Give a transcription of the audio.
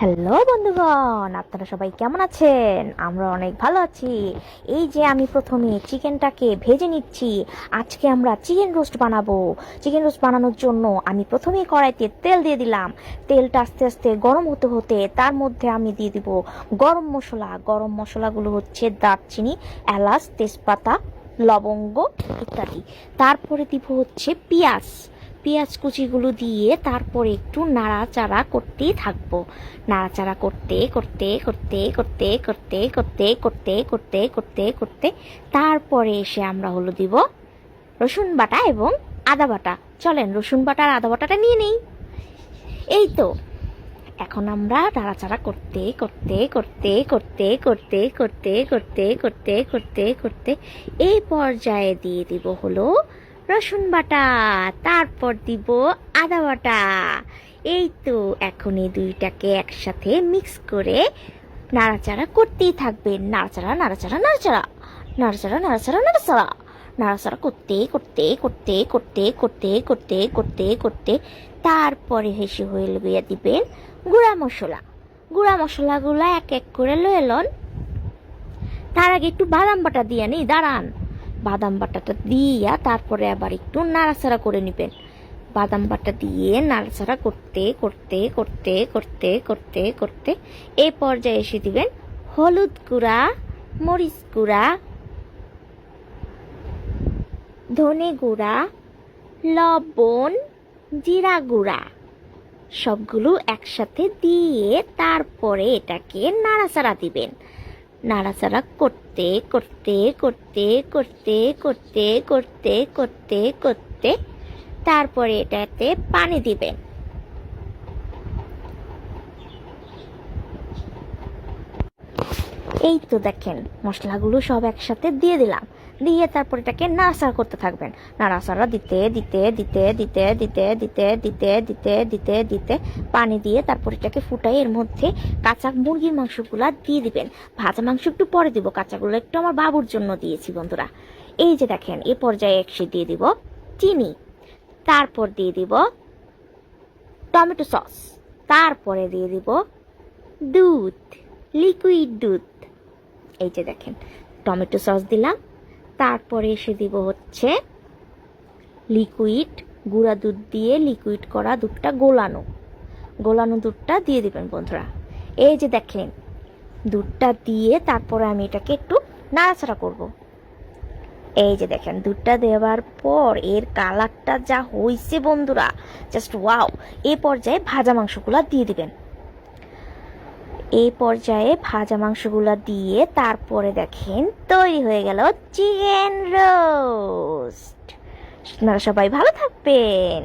Hello বন্ধুগণ, আপনারা সবাই কেমন আছেন? আমরা অনেক ভালো আছি। এই যে আমি প্রথমে চিকেনটাকে ভেজে নিচ্ছি, আজকে আমরা চিকেন রোস্ট বানাবো। চিকেন রোস্ট বানানোর জন্য আমি প্রথমে কড়াইতে তেল দিয়ে দিলাম। তেলটা আস্তে আস্তে গরম হতে হতে তার মধ্যে আমি দিয়ে দিব গরম মশলা। গরম মশলাগুলো হচ্ছে দারচিনি, এলাচ, তেজপাতা, লবঙ্গ ইত্যাদি। তারপরে দিব হচ্ছে পেঁয়াজ। পেঁয়াজ কুচিগুলো দিয়ে তারপরে একটু নাড়াচাড়া করতেই থাকব নাড়াচাড়া করতে করতে করতে করতে করতে করতে করতে করতে করতে করতে তারপরে এসে আমরা হলো দিব রসুন বাটা এবং আদা বাটা চলেন রসুন বাটা আর আদা বাটাটা নিয়ে নেই এই তো এখন আমরা নাড়াচাড়া করতে করতে করতে করতে করতে করতে করতে করতে করতে করতে এই পর্যায়ে দিয়ে দিব হলো রসুন বাটা, তারপর দিব আদা বাটা। এই তো এখন এই দুইটাকে একসাথে মিক্স করে নাড়াচাড়া করতেই থাকবেন। নাড়াচাড়া নাড়াচাড়া নাড়াচাড়া। নাড়াচাড়া নাড়াচাড়া নাড়াচাড়া। নাড়াচাড়া করতে করতে করতে করতে করতে করতে করতে করতে তারপরে হেসে হয়ে লইয়া দিবেন গুঁড়া মশলা। গুঁড়া মশলাগুলো এক এক করে লয়ে লন। তার আগে একটু বাদাম বাটা দিয়ে নেই, দাঁড়ান। বাদাম বাটাটা দিয়া তারপরে আবার একটু নাড়াচাড়া করে নেবেন। বাদাম বাটা দিয়ে নাড়াচাড়া করতে করতে করতে করতে করতে করতে এই পর্যায়ে এসে দিবেন হলুদ গুঁড়া, মরিচ গুঁড়া, ধনে গুঁড়া, লবণ, জিরা গুঁড়া সবগুলো একসাথে দিয়ে তারপরে এটাকে নাড়াচাড়া দিবেন। নাড়াচাড়া করতে করতে করতে করতে করতে করতে করতে করতে, তারপরে এটাতে পানি দিবেন এই তো দেখেন, মশলাগুলো সব একসাথে দিয়ে দিলাম। দিয়ে তারপর এটাকে নাড়াচাড়া করতে থাকবেন। নাড়াচাড়া দিতে দিতে দিতে দিতে দিতে দিতে দিতে দিতে দিতে দিতে পানি দিয়ে তারপর এটাকে ফুটাই এর মধ্যে কাঁচা মুরগির মাংসগুলা দিয়ে দিবেন। ভাজা মাংস একটু পরে দিব, কাঁচাগুলো একটু আমার বাবুর জন্য দিয়েছি বন্ধুরা। এই যে দেখেন, এ পর্যায়ে একসে দিয়ে দিব চিনি, তারপর দিয়ে দিব টমেটো সস, তারপরে দিয়ে দিব দুধ লিকুইড দুধ। এই যে দেখেন, টমেটো সস দিলাম তারপরে এসে দিব হচ্ছে লিকুইড গুঁড়া দুধ দিয়ে লিকুইড করা দুধটা গোলানো। গোলানো দুধটা দিয়ে দিবেন বন্ধুরা। এই যে দেখেন, দুধটা দিয়ে তারপরে আমি এটাকে একটু নাড়াচাড়া করব। এই যে দেখেন, দুধটা দেওয়ার পর এর কালারটা যা হয়েছে বন্ধুরা জাস্ট ওয়াও এই পর্যায়ে ভাজা মাংসগুলো দিয়ে দিবেন। এই পর্যায়ে ভাজা মাংসগুলো দিয়ে তারপরে দেখেন তৈরি হয়ে গেল চিকেন রোস্ট। আপনারা সবাই ভালো থাকবেন।